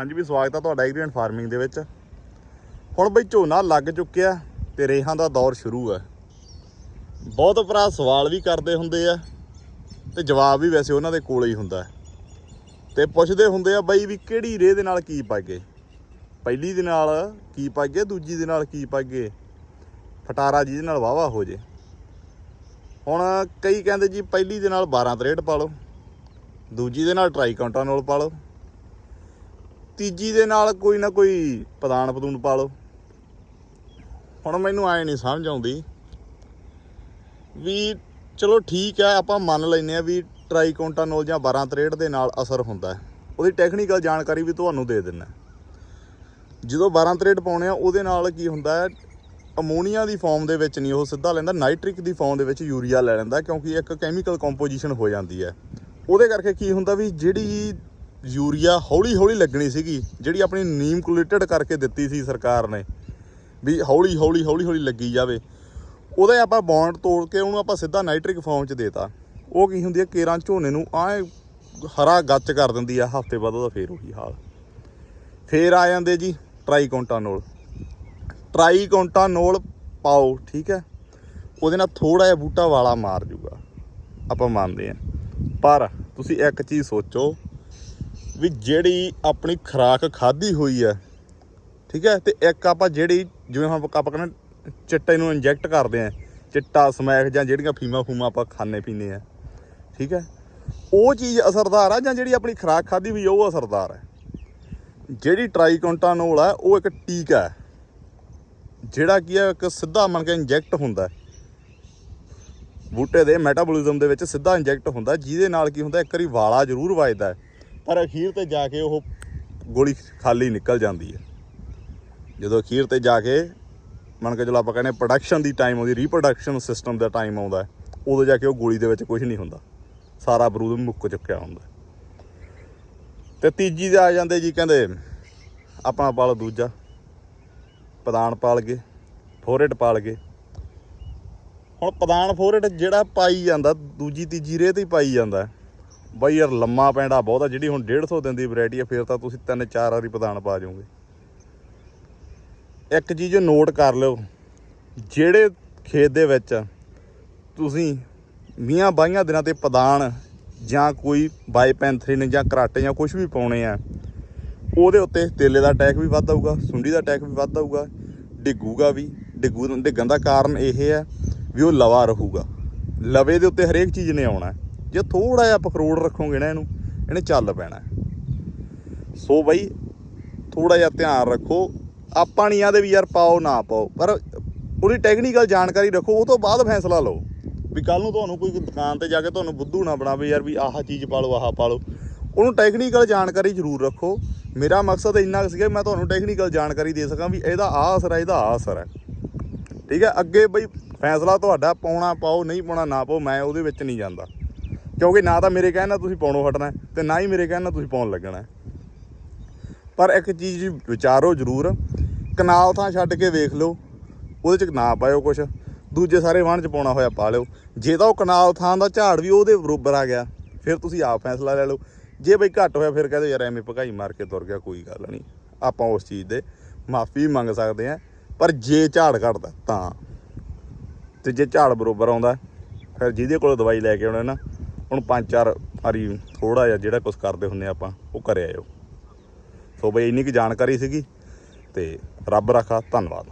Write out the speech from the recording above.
ਹਾਂਜੀ ਵੀ ਸਵਾਗਤ ਆ ਤੁਹਾਡਾ ਐਗਰੀਕਲਚਰ ਫਾਰਮਿੰਗ ਦੇ ਵਿੱਚ। ਹੁਣ ਬਈ ਝੋਨਾ ਲੱਗ ਚੁੱਕਿਆ ਤੇ ਰੇਹਾਂ ਦਾ ਦੌਰ ਸ਼ੁਰੂ ਹੈ ਬਹੁਤ ਭਰਾ ਸਵਾਲ ਵੀ ਕਰਦੇ ਹੁੰਦੇ ਆ ਤੇ ਜਵਾਬ ਵੀ ਵੈਸੇ ਉਹਨਾਂ ਦੇ ਕੋਲ ਹੀ ਹੁੰਦਾ। ਹੈ। ਤੇ ਪੁੱਛਦੇ ਹੁੰਦੇ ਆ ਬਈ ਵੀ ਕਿਹੜੀ ਰੇਹ ਦੇ ਨਾਲ ਕੀ ਪਾਗੇ? ਪਹਿਲੀ ਦੇ ਨਾਲ ਕੀ ਪਾਗੇ, ਦੂਜੀ ਦੇ ਨਾਲ ਕੀ ਪਾਗੇ? ਫਟਾਰਾ ਜਿਹਦੇ ਨਾਲ ਵਾਵਾ ਹੋ ਜੇ। ਹੁਣ ਕਈ ਕਹਿੰਦੇ ਜੀ ਪਹਿਲੀ ਦੇ ਨਾਲ 12 ਤਰੇਟ ਪਾ ਲਓ, ਦੂਜੀ ਦੇ ਨਾਲ ਟਰਾਈ ਕਾਉਂਟਾਨੋਲ ਪਾ ਲਓ। ਤੀਜੀ ਦੇ ਨਾਲ ਕੋਈ ਨਾ ਕੋਈ ਪਦਾਨ ਪਦੂਨ ਪਾ ਲਓ। ਹੁਣ ਮੈਨੂੰ ਆਏ ਨਹੀਂ ਸਮਝ ਆਉਂਦੀ ਵੀ ਚਲੋ ਠੀਕ ਹੈ ਆਪਾਂ ਮੰਨ ਲੈਨੇ ਆ ਵੀ ਟ੍ਰਾਈਕੋਂਟਾਨੋਲ ਜਾਂ 12 ਤਰੇਟ ਦੇ ਨਾਲ ਅਸਰ ਹੁੰਦਾ ਹੈ। ਉਹਦੀ ਟੈਕਨੀਕਲ ਜਾਣਕਾਰੀ ਵੀ ਤੁਹਾਨੂੰ ਦੇ ਦਿੰਨਾ ਜਦੋਂ 12 ਤਰੇਟ ਪਾਉਣੇ ਆ, ਉਹਦੇ ਨਾਲ ਕੀ ਹੁੰਦਾ ਹੈ, ਅਮੋਨੀਆ ਦੀ ਫਾਰਮ ਦੇ ਵਿੱਚ ਨਹੀਂ, ਉਹ ਸਿੱਧਾ ਲੈਂਦਾ, ਨਾਈਟ੍ਰਿਕ ਦੀ ਫਾਰਮ ਦੇ ਵਿੱਚ ਯੂਰੀਆ ਲੈ ਲੈਂਦਾ, ਕਿਉਂਕਿ ਇੱਕ ਕੈਮੀਕਲ ਕੰਪੋਜੀਸ਼ਨ ਹੋ ਜਾਂਦੀ ਹੈ। ਉਹਦੇ ਕਰਕੇ ਕੀ ਹੁੰਦਾ ਵੀ ਜਿਹੜੀ ਯੂਰੀਆ ਹੌਲੀ ਹੌਲੀ ਲੱਗਣੀ ਸੀਗੀ, ਜਿਹੜੀ ਆਪਣੀ ਨੀਮ ਕੁਲੇਟਡ ਕਰਕੇ ਦਿੱਤੀ ਸੀ ਸਰਕਾਰ ਨੇ, ਵੀ ਹੌਲੀ ਹੌਲੀ ਹੌਲੀ ਹੌਲੀ ਲੱਗੀ ਜਾਵੇ। ਉਹਦਾ ਆਪਾਂ ਬੌਂਡ ਤੋੜ ਕੇ ਉਹਨੂੰ ਆਪਾਂ ਸਿੱਧਾ ਨਾਈਟ੍ਰਿਕ ਫਾਰਮ 'ਚ ਦੇਤਾ। ਉਹ ਕੀ ਹੁੰਦੀ ਹੈ ਕੇਰਾਂ ਝੋਨੇ ਨੂੰ ਆਏ ਹਰਾ ਗੱਚ ਕਰ ਦਿੰਦੀ ਆ, ਹਫ਼ਤੇ ਬਾਅਦ ਉਹਦਾ ਫੇਰ ਉਹੀ ਹਾਲ। ਫੇਰ ਆ ਜਾਂਦੇ ਜੀ ਟ੍ਰਾਈਕੋਂਟਾਨੋਲ ਟ੍ਰਾਈਕੋਂਟਾਨੋਲ ਪਾਓ, ਠੀਕ ਹੈ? ਉਹਦੇ ਨਾਲ ਥੋੜਾ ਜਿਹਾ ਬੂਟਾ ਵਾਲਾ ਮਾਰ ਜੂਗਾ। ਆਪਾਂ ਮੰਨਦੇ ਆ ਪਰ ਤੁਸੀਂ ਇੱਕ ਚੀਜ਼ ਸੋਚੋ ਵੀ ਜਿਹੜੀ ਆਪਣੀ ਖੁਰਾਕ ਖਾਧੀ ਹੋਈ ਹੈ ਠੀਕ ਹੈ ਤੇ ਇੱਕ ਆਪਾਂ ਜਿਹੜੀ ਜਿਵੇਂ ਹੁਣ ਆਪਾਂ ਕਹਿੰਦੇ ਚਿੱਟੇ ਨੂੰ ਇੰਜੈਕਟ ਕਰਦੇ ਆ ਚਿੱਟਾ ਸਮੈਕ ਜਾਂ ਜਿਹੜੀਆਂ ਫੀਮਾ ਫੂਮਾ ਆਪਾਂ ਖਾਣੇ ਪੀਨੇ ਆ ਠੀਕ ਹੈ ਉਹ ਚੀਜ਼ ਅਸਰਦਾਰ ਆ ਜਾਂ ਜਿਹੜੀ ਆਪਣੀ ਖੁਰਾਕ ਖਾਧੀ ਹੋਈ ਆ, ਉਹ ਅਸਰਦਾਰ ਹੈ। ਜਿਹੜੀ ਟ੍ਰਾਈਕੋਂਟਾਨੋਲ ਹੈ ਉਹ ਇੱਕ ਟੀਕਾ ਹੈ ਜਿਹੜਾ ਕੀ ਹੈ ਇੱਕ ਸਿੱਧਾ ਮੰਨ ਕੇ ਇੰਜੈਕਟ ਹੁੰਦਾ ਬੂਟੇ ਦੇ ਮੈਟਾਬੋਲਿਜ਼ਮ ਦੇ ਵਿੱਚ ਸਿੱਧਾ ਇੰਜੈਕਟ ਹੁੰਦਾ ਜਿਹਦੇ ਨਾਲ ਕੀ ਹੁੰਦਾ ਇੱਕ ਵਾਰੀ ਵਾਲਾ ਜ਼ਰੂਰ ਵੱਜਦਾ ਹੈ, ਪਰ ਅਖੀਰ ਤੇ ਜਾ ਕੇ ਉਹ ਗੋਲੀ ਖਾਲੀ ਨਿਕਲ ਜਾਂਦੀ ਹੈ। ਜਦੋਂ ਅਖੀਰ ਤੇ ਜਾ ਕੇ ਮੰਨ ਕੇ ਚਲੋ ਆਪਾਂ ਕਹਿੰਦੇ ਪ੍ਰੋਡਕਸ਼ਨ ਦੀ ਟਾਈਮ ਆਉਂਦੀ ਰੀਪਰੋਡਕਸ਼ਨ ਸਿਸਟਮ ਦਾ ਟਾਈਮ ਆਉਂਦਾ ਉਦੋਂ ਜਾ ਕੇ ਉਹ ਗੋਲੀ ਦੇ ਵਿੱਚ ਕੁਝ ਨਹੀਂ ਹੁੰਦਾ। ਸਾਰਾ ਬਰੂਦ ਮੁੱਕ ਚੁੱਕਿਆ ਹੁੰਦਾ ਤੇ ਤੀਜੀ ਦੇ ਆ ਜਾਂਦੇ ਜੀ ਕਹਿੰਦੇ ਆਪਣਾ ਪਾਲ ਦੂਜਾ। ਪਦਾਨ ਪਾਲ ਗਏ ਫੋਰੇਟ ਪਾਲ ਗਏ। ਹੁਣ ਪਦਾਨ ਫੋਰੇਟ ਜਿਹੜਾ ਪਾਈ ਜਾਂਦਾ, ਦੂਜੀ ਤੀਜੀ ਰੇਹ ਤੇ ਪਾਈ ਜਾਂਦਾ ਬਾਈ ਯਾਰ ਲੰਮਾ ਪੈਂਡਾ ਬਹੁਤ, ਜਿਹੜੀ ਹੁਣ 150 ਦਿਨ ਦੀ ਵੈਰਾਈਟੀ ਆ, ਫਿਰ ਤਾਂ ਤੁਸੀਂ ਤਿੰਨ ਚਾਰ ਵਾਰੀ ਪਦਾਨ ਪਾ ਜਾਓਗੇ। ਇੱਕ ਚੀਜ਼ ਨੋਟ ਕਰ ਲਿਓ, ਜਿਹੜੇ ਖੇਤ ਦੇ ਵਿੱਚ ਤੁਸੀਂ ਮੀਆਂ ਬਾਈਆਂ ਦਿਨਾਂ ਤੇ ਪਦਾਨ ਜਾਂ ਕੋਈ ਬਾਈਪੈਂਥਰਿਨ ਜਾਂ ਕਰਾਟੇ ਜਾਂ ਕੁਝ ਵੀ ਪਾਉਣੇ ਆ, ਉਹਦੇ ਉੱਤੇ ਤੇਲੇ ਦਾ ਅਟੈਕ ਵੀ ਵੱਧ ਆਊਗਾ, ਸੁੰਡੀ ਦਾ ਅਟੈਕ ਵੀ ਵੱਧ ਆਊਗਾ, ਡਿੱਗੂਗਾ ਵੀ, ਡਿੱਗੂ ਡਿੱਗਣ ਦਾ ਕਾਰਨ ਇਹ ਹੈ ਵੀ ਉਹ ਲਵਾ ਰਹੂਗਾ। ਲਵੇ ਦੇ ਉੱਤੇ ਹਰੇਕ ਚੀਜ਼ ਨੇ ਆਉਣਾ। ਜੇ ਥੋੜਾ ਜਿਹਾ ਪਖਰੋੜ ਰੱਖੋਗੇ ਨਾ ਇਹਨੂੰ, ਇਹਨੇ ਚੱਲ ਪੈਣਾ। ਸੋ ਬਾਈ ਥੋੜਾ ਜਿਹਾ ਧਿਆਨ ਰੱਖੋ। ਆਪਾਂ ਨਹੀਂ ਆਦੇ ਵੀ ਯਾਰ ਪਾਓ ਨਾ ਪਾਓ, ਪਰ ਉਹਦੀ ਟੈਕਨੀਕਲ ਜਾਣਕਾਰੀ ਰੱਖੋ, ਉਹ ਤੋਂ ਬਾਅਦ ਫੈਸਲਾ ਲਓ। ਵੀ ਕੱਲ ਨੂੰ ਤੁਹਾਨੂੰ ਕੋਈ ਦੁਕਾਨ ਤੇ ਜਾ ਕੇ ਤੁਹਾਨੂੰ ਬੁੱਧੂ ਨਾ ਬਣਾਵੇ ਯਾਰ ਵੀ ਆਹ ਚੀਜ਼ ਪਾ ਲਓ, ਆਹ ਪਾ ਲਓ। ਉਹਨੂੰ ਟੈਕਨੀਕਲ ਜਾਣਕਾਰੀ ਜ਼ਰੂਰ ਰੱਖੋ। ਮੇਰਾ ਮਕਸਦ ਇੰਨਾ ਕੁ ਸੀਗਾ ਵੀ ਮੈਂ ਤੁਹਾਨੂੰ ਟੈਕਨੀਕਲ ਜਾਣਕਾਰੀ ਦੇ ਸਕਾਂ ਵੀ ਇਹਦਾ ਆਹ ਅਸਰ ਹੈ ਇਹਦਾ ਆਹ ਅਸਰ ਹੈ ਠੀਕ ਹੈ, ਅੱਗੇ ਬਈ ਫੈਸਲਾ ਤੁਹਾਡਾ, ਪਾਉਣਾ ਪਾਓ, ਨਹੀਂ ਪਾਉਣਾ ਨਾ ਪਾਓ, ਮੈਂ ਉਹਦੇ ਵਿੱਚ ਨਹੀਂ ਜਾਂਦਾ। ਕਿਉਂਕਿ ਨਾ ਤਾਂ ਮੇਰੇ ਕਹਿਣ ਨਾਲ ਤੁਸੀਂ ਪਾਉਣੋਂ ਹਟਣਾ ਹੈ, ਤੇ ਨਾ ਹੀ ਮੇਰੇ ਕਹਿਣ ਨਾਲ ਤੁਸੀਂ ਪਾਉਣ ਲੱਗਣਾ ਪਰ ਇੱਕ ਚੀਜ਼ ਵਿਚਾਰੋ ਜ਼ਰੂਰ ਕਨਾਲ ਥਾਂ ਛੱਡ ਕੇ ਵੇਖ ਲਓ ਉਹਦੇ ਚ ਨਾ ਪਾਇਓ ਕੁਛ ਦੂਜੇ ਸਾਰੇ ਵਾਹਣ ਚ ਪਾਉਣਾ ਹੋਇਆ ਪਾ ਲਿਓ। ਜੇ ਤਾਂ ਉਹ ਕਨਾਲ ਥਾਂ ਦਾ ਝਾੜ ਵੀ ਉਹਦੇ ਬਰੋਬਰ ਆ ਗਿਆ ਫਿਰ ਤੁਸੀਂ ਆਪ ਫੈਸਲਾ ਲੈ ਲਓ। ਜੇ ਬਈ ਘੱਟ ਹੋਇਆ ਫਿਰ ਕਹਦੇ ਯਾਰ ਐਵੇਂ ਭਗਾਈ ਮਾਰ ਕੇ ਤੁਰ ਗਿਆ ਕੋਈ ਗੱਲ ਨਹੀਂ। ਆਪਾਂ ਉਸ ਚੀਜ਼ ਦੇ ਮਾਫੀ ਮੰਗ ਸਕਦੇ ਆ ਪਰ ਜੇ ਝਾੜ ਘਟਦਾ ਤਾਂ। ਤੇ ਜੇ ਝਾੜ ਬਰੋਬਰ ਆਉਂਦਾ ਫਿਰ ਜਿਹਦੇ ਕੋਲ ਦਵਾਈ ਲੈ ਕੇ ਆਉਣਾ ਨਾ ਹੁਣ ਪੰਜ ਚਾਰ ਵਾਰੀ ਥੋੜਾ ਜਿਹਾ ਜਿਹੜਾ ਕੁਝ ਕਰਦੇ ਹੁੰਨੇ ਆਪਾਂ, ਉਹ ਕਰਿਆ ਆਇਓ ਸੋ ਬਈ ਇੰਨੀ ਕੁ ਜਾਣਕਾਰੀ ਸੀਗੀ ਤੇ ਰੱਬ ਰੱਖਾ, ਧੰਨਵਾਦ।